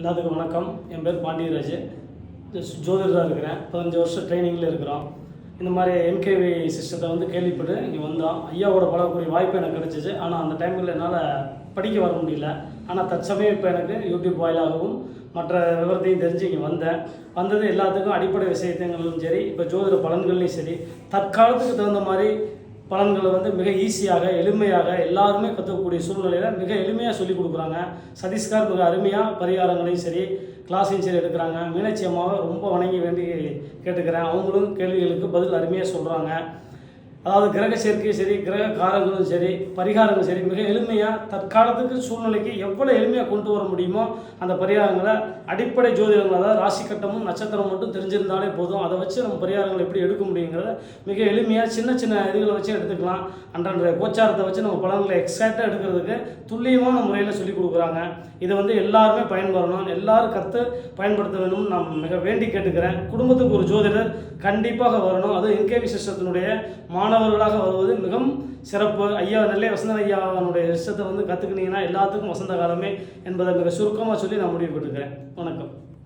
எல்லாத்துக்கும் வணக்கம். என் பேர் பாண்டியராஜ். ஜோதிடராக இருக்கிறேன். பதினஞ்சு வருஷம் ட்ரைனிங்கில் இருக்கிறோம். இந்த மாதிரி என்கேவி சிஸ்டத்தை வந்து கேள்விப்பட்டு இங்கே வந்தோம். ஐயாவோட பழகக்கூடிய வாய்ப்பு எனக்கு கிடைச்சிச்சு. ஆனால் அந்த டைமில் என்னால் படிக்க வர முடியல. ஆனால் தற்சமயம் இப்போ எனக்கு யூடியூப் வாயிலாகவும் மற்ற விவரத்தையும் தெரிஞ்சு இங்கே வந்தேன். வந்தது எல்லாத்துக்கும் அடிப்படை விஷயத்தங்களும் சரி இப்போ ஜோதிட பலன்கள்லையும் சரி தற்காலத்துக்கு தகுந்த மாதிரி பலன்களை வந்து மிக ஈஸியாக எளிமையாக எல்லாருமே கற்றுக்கக்கூடிய சூழ்நிலையில் மிக எளிமையாக சொல்லிக் கொடுக்குறாங்க. சதீஷ்கார் மிக அருமையாக பரிகாரங்களையும் சரி கிளாஸையும் சரி எடுக்கிறாங்க. மீனாட்சி அம்மாவை ரொம்ப வணங்கி வேண்டி கேட்டுக்கிறேன். அவங்களும் கேள்விகளுக்கு பதில் அருமையாக சொல்கிறாங்க அதாவது கிரக சேர்க்கையும் சரி கிரக காரங்களும் சரி பரிகாரங்களும் சரி மிக எளிமையாக தற்காலத்துக்கு சூழ்நிலைக்கு எவ்வளோ எளிமையாக கொண்டு வர முடியுமோ அந்த பரிகாரங்களை அடிப்படை ஜோதிடங்கள் அதாவது ராசி கட்டமும் நட்சத்திரம் மட்டும் தெரிஞ்சிருந்தாலே போதும். அதை வச்சு நம்ம பரிகாரங்களை எப்படி எடுக்க முடியுங்கிறத மிக எளிமையாக சின்ன சின்ன இதுகளை வச்சு எடுத்துக்கலாம். அன்றன்றைய கோச்சாரத்தை வச்சு நம்ம பலன்களை எக்ஸாக்டாக எடுக்கிறதுக்கு துல்லியமான முறையில் சொல்லிக் கொடுக்குறாங்க. இதை வந்து எல்லாருமே பயன்படணும் எல்லாரும் கற்று பயன்படுத்த வேணும்னு நான் மிக வேண்டி கேட்டுக்கிறேன். குடும்பத்துக்கு ஒரு ஜோதிடர் கண்டிப்பாக வரணும். அது இன்கே விசேஷத்தினுடைய மா மாணவர்களாக வருவது மிகவும் சிறப்பு. ஐயா நெல்லை வசந்த ஐயாவனுடைய இஷ்டத்தை வந்து கற்றுக்கினீங்கன்னா எல்லாத்துக்கும் வசந்த காலமே என்பதை மிக சுருக்கமாக சொல்லி நான் முடிவு பெற்றுக்கிறேன் வணக்கம்.